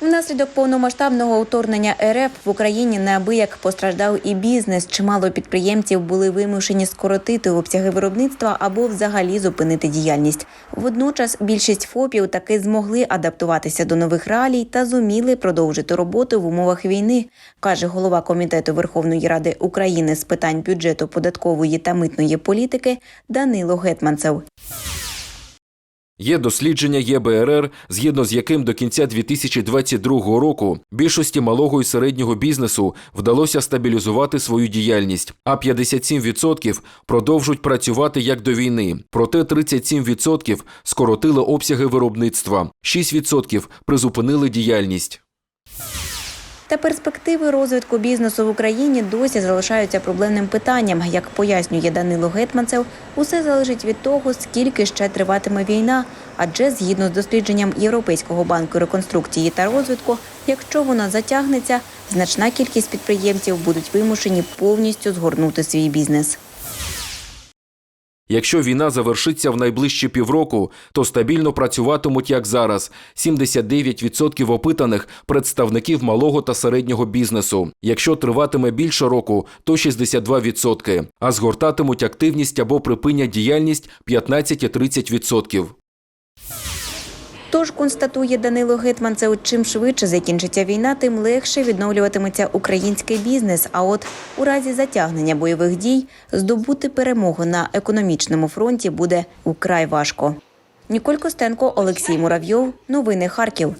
Внаслідок повномасштабного вторгнення РФ в Україні неабияк постраждав і бізнес. Чимало підприємців були вимушені скоротити обсяги виробництва або взагалі зупинити діяльність. Водночас більшість ФОПів таки змогли адаптуватися до нових реалій та зуміли продовжити роботу в умовах війни, каже голова комітету Верховної Ради України з питань бюджету, податкової та митної політики Данило Гетманцев. Є дослідження ЄБРР, згідно з яким до кінця 2022 року більшості малого і середнього бізнесу вдалося стабілізувати свою діяльність, а 57% продовжують працювати як до війни. Проте 37% скоротили обсяги виробництва, 6% призупинили діяльність. Та перспективи розвитку бізнесу в Україні досі залишаються проблемним питанням. Як пояснює Данило Гетманцев, усе залежить від того, скільки ще триватиме війна. Адже згідно з дослідженням Європейського банку реконструкції та розвитку, якщо вона затягнеться, значна кількість підприємців будуть вимушені повністю згорнути свій бізнес. Якщо війна завершиться в найближчі півроку, то стабільно працюватимуть як зараз. 79% опитаних представників малого та середнього бізнесу. Якщо триватиме більше року, то 62%. А згортатимуть активність або припинять діяльність 15-30%. Тож констатує Данило Гетман, це от чим швидше закінчиться війна, тим легше відновлюватиметься український бізнес. А от у разі затягнення бойових дій здобути перемогу на економічному фронті буде украй важко. Ніколь Костенко, Олексій Муравйов. Новини Харків.